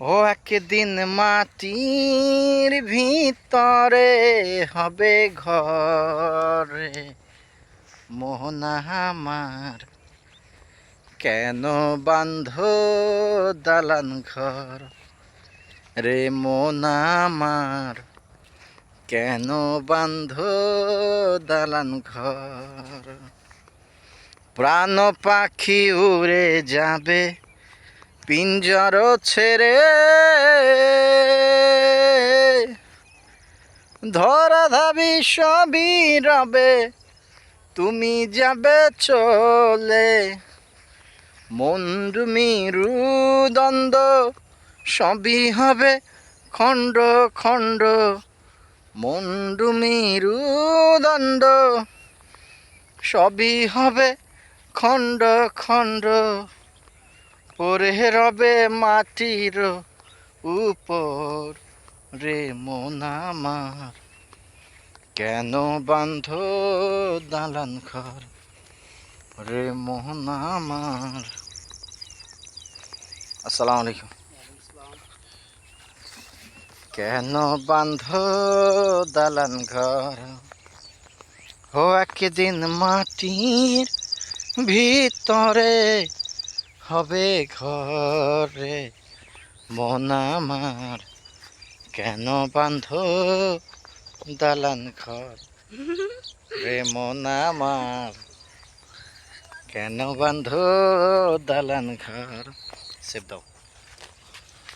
ও একদিন মাটির ভিতরে হবে ঘরে। মোহনা আমার, কেন বান্ধ দালান ঘর? রে মোনা আমার, কেন বান্ধ দালান ঘর? প্রাণ পাখি উড়ে যাবে পিঞ্জর ছেড়ে ধরা ধাবি সবই রবে, তুমি যাবে চলে। মন্ডুমিরু দ্বন্দ্ব সবই হবে খণ্ড খণ্ড। মন্ডুমিরু দ্বন্দ্ব সবই হবে খণ্ড খণ্ড। পরে রবে মাটির উপর রে মন আমার। কেন বান্ধ দালান ঘর? রে মোহন আমার। আসসালামু আলাইকুম। কেন বান্ধ দালান ঘর? ও একদিন মাটির ভিতরে হবে ঘরে? মন আমার কেন বান্ধ দালান ঘর? রে মন আমার কেন বান্ধ দালান ঘর? সেব দাও